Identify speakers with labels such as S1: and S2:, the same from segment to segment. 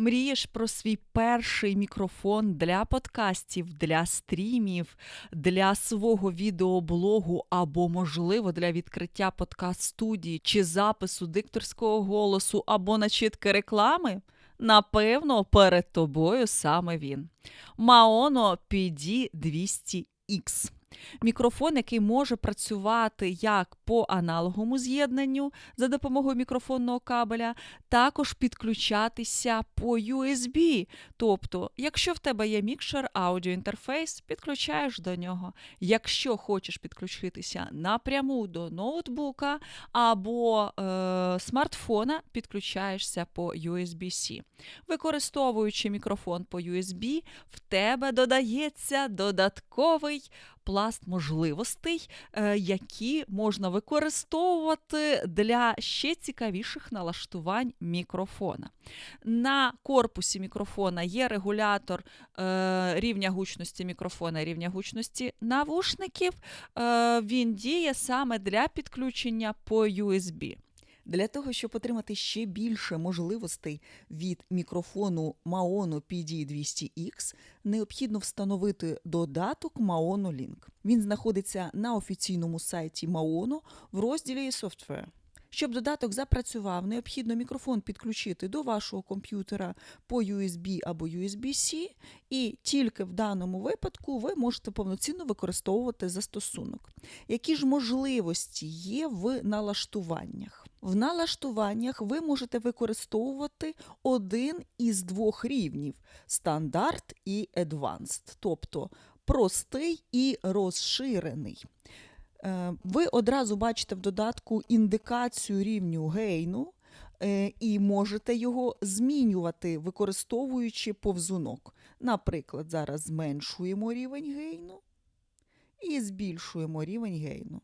S1: Мрієш про свій перший мікрофон для подкастів, для стрімів, для свого відеоблогу або, можливо, для відкриття подкаст-студії чи запису дикторського голосу або начитки реклами? Напевно, перед тобою саме він. Maono PD200X. Мікрофон, який може працювати як по аналоговому з'єднанню за допомогою мікрофонного кабеля, також підключатися по USB. Тобто, якщо в тебе є мікшер аудіоінтерфейс, підключаєш до нього. Якщо хочеш підключитися напряму до ноутбука або е, смартфона, підключаєшся по USB-C. Використовуючи мікрофон по USB, в тебе додається додатковий пласт можливостей, е, які можна використовувати для ще цікавіших налаштувань мікрофона. На корпусі мікрофона є регулятор е, рівня гучності мікрофона, рівня гучності навушників. Е, він діє саме для підключення по USB. Для того, щоб отримати ще більше можливостей від мікрофону Maono PD200X, необхідно встановити додаток Maono Link. Він знаходиться на офіційному сайті Maono в розділі Software. Щоб додаток запрацював, необхідно мікрофон підключити до вашого комп'ютера по USB або USB-C, і тільки в даному випадку ви можете повноцінно використовувати застосунок. Які ж можливості є в налаштуваннях? В налаштуваннях ви можете використовувати один із двох рівнів стандарт і advanced, тобто простий і розширений. Е, ви одразу бачите в додатку індикацію рівню гейну е, і можете його змінювати, використовуючи повзунок. Наприклад, зараз зменшуємо рівень гейну і збільшуємо рівень гейну.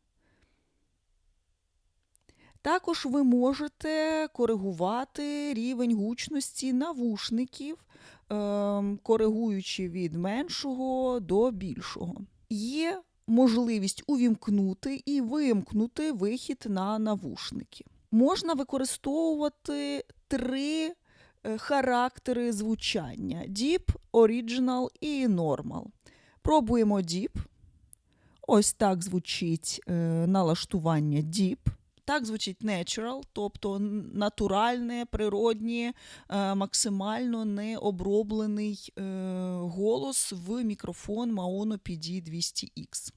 S1: Також ви можете коригувати рівень гучності навушників, ем, коригуючи від меншого до більшого. Є можливість увімкнути і вимкнути вихід на навушники. Можна використовувати три е, характери звучання: Deep, Original і Normal. Пробуємо Deep. Ось так звучить е, налаштування Deep. Так звучить natural, тобто натуральне, природнє, е, максимально необроблений е, голос в мікрофон Maono PD200X.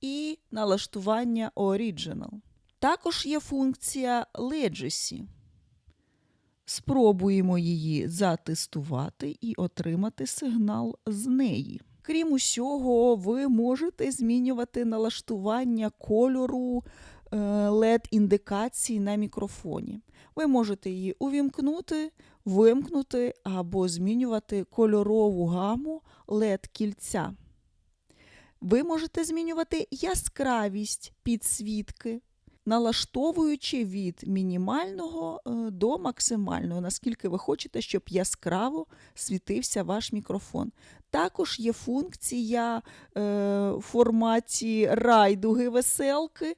S1: І налаштування Original. Також є функція Legacy. Спробуємо її затестувати і отримати сигнал з неї. Крім усього, ви можете змінювати налаштування кольору LED-індикації на мікрофоні. Ви можете її увімкнути, вимкнути або змінювати кольорову гаму LED-кільця. Ви можете змінювати яскравість підсвітки, налаштовуючи від мінімального е, до максимального, наскільки ви хочете, щоб яскраво світився ваш мікрофон. Також є функція е, в форматі райдуги веселки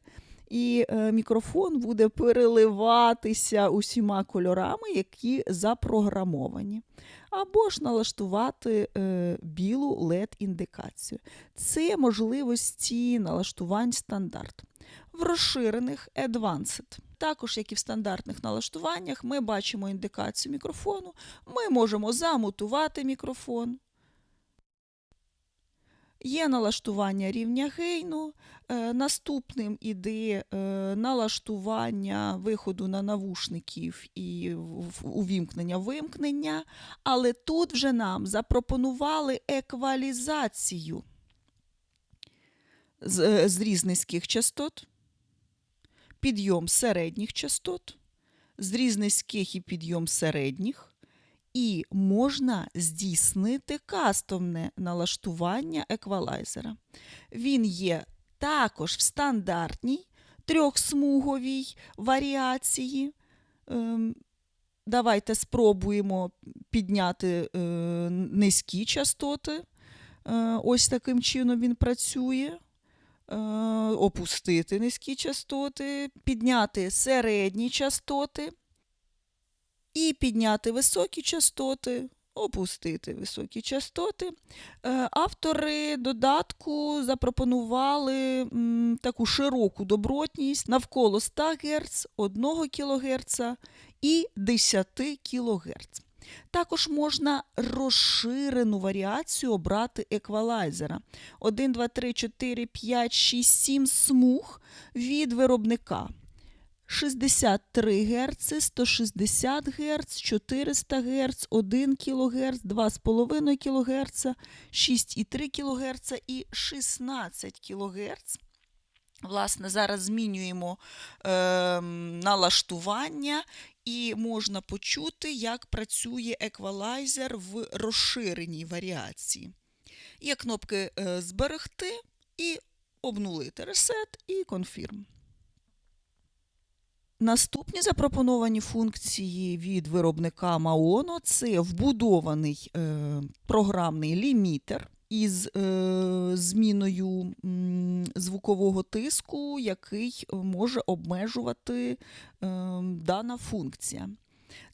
S1: і е, мікрофон буде переливатися усіма кольорами, які запрограмовані. Або ж налаштувати е, білу LED-індикацію. Це можливості налаштувань стандарт. В розширених Advanced. Також, як і в стандартних налаштуваннях, ми бачимо індикацію мікрофону, ми можемо замутувати мікрофон. Є налаштування рівня гейну, е, наступним іде е, налаштування виходу на навушників і увімкнення вимкнення, але тут вже нам запропонували еквалізацію з, е, з низьких частот, підйом середніх частот, з низьких і підйом середніх і можна здійснити кастомне налаштування еквалайзера. Він є також в стандартній трьохсмуговій варіації. Ем, давайте спробуємо підняти е, низькі частоти. Е, ось таким чином він працює. Е, опустити низькі частоти, підняти середні частоти і підняти високі частоти, опустити високі частоти. Е, Автори додатку запропонували таку широку добротність навколо 100 Гц, 1 кГц і 10 кГц. Також можна розширену варіацію обрати еквалайзера. 1, 2, 3, 4, 5, 6, 7 смуг від виробника. 63 Гц, 160 Гц, 400 Гц, 1 кГц, 2,5 кГц, 6,3 кГц і 16 кГц. Власне, зараз змінюємо е, налаштування, і можна почути, як працює еквалайзер в розширеній варіації. Є кнопки е, Зберегти і обнулити ресет і конфірм. Наступні запропоновані функції від виробника Маоно – це вбудований е, програмний лімітер із е, зміною звукового тиску, який може обмежувати е, дана функція.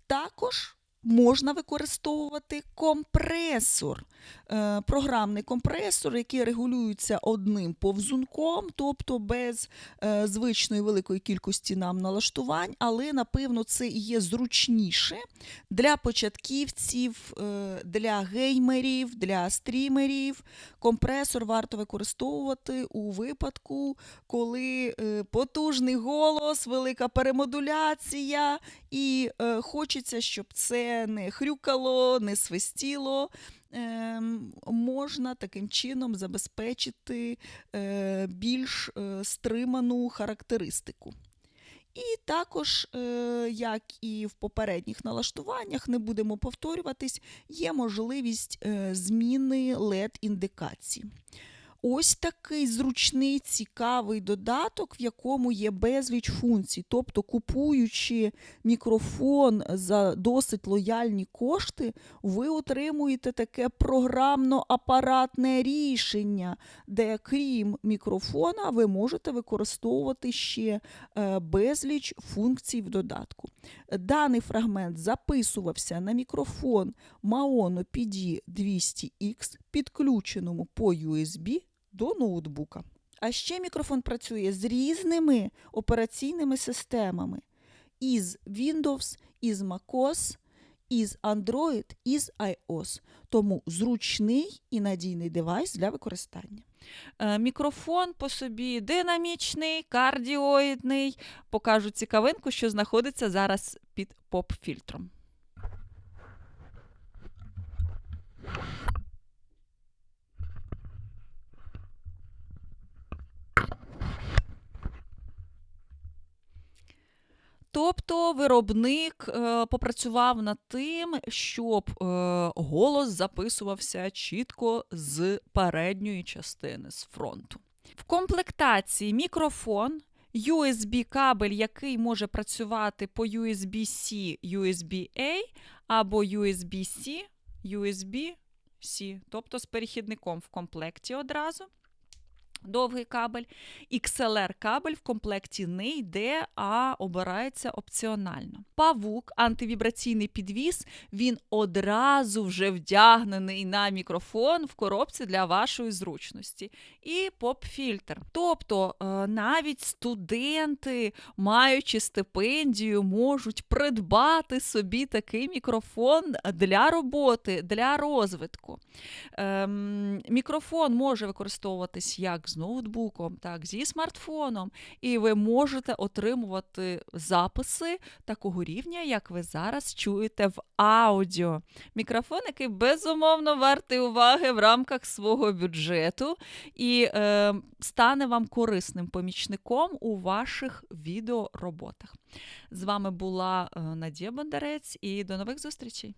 S1: Також можна використовувати компресор, е, програмний компресор, який регулюється одним повзунком, тобто без е, звичної великої кількості нам налаштувань, але, напевно, це є зручніше для початківців, е, для геймерів, для стрімерів. Компресор варто використовувати у випадку, коли потужний голос, велика перемодуляція, і хочеться, щоб це не хрюкало, не свистіло. Ем, можна таким чином забезпечити е, більш е, стриману характеристику. І також, е, як і в попередніх налаштуваннях, не будемо повторюватись, є можливість зміни LED-індикацій. Ось такий зручний, цікавий додаток, в якому є безліч функцій. Тобто, купуючи мікрофон за досить лояльні кошти, ви отримуєте таке програмно-апаратне рішення, де, крім мікрофона, ви можете використовувати ще е, безліч функцій в додатку. Даний фрагмент записувався на мікрофон Maono PD 200X, підключеному по USB до ноутбука. А ще мікрофон працює з різними операційними системами: із Windows, із MacOS, із Android, із iOS. Тому зручний і надійний девайс для використання. Е, Мікрофон по собі динамічний, кардіоїдний. Покажу цікавинку, що знаходиться зараз під поп-фільтром. Тобто виробник е, попрацював над тим, щоб е, голос записувався чітко з передньої частини з фронту. В комплектації мікрофон, USB-кабель, який може працювати по USB-C, USB-A або USB-C, USB-C, тобто з перехідником в комплекті одразу довгий кабель. XLR-кабель в комплекті не йде, а обирається опціонально. Павук, антивібраційний підвіс, він одразу вже вдягнений на мікрофон в коробці для вашої зручності. І поп-фільтр. Тобто е, навіть студенти, маючи стипендію, можуть придбати собі такий мікрофон для роботи, для розвитку. Ем, Мікрофон може використовуватись як з ноутбуком, так зі смартфоном, і ви можете отримувати записи такого рівня, як ви зараз чуєте в аудіо. Мікрофон, який безумовно вартий уваги в рамках свого бюджету і е, стане вам корисним помічником у ваших відеороботах. З вами була е, Надія Бондарець і до нових зустрічей!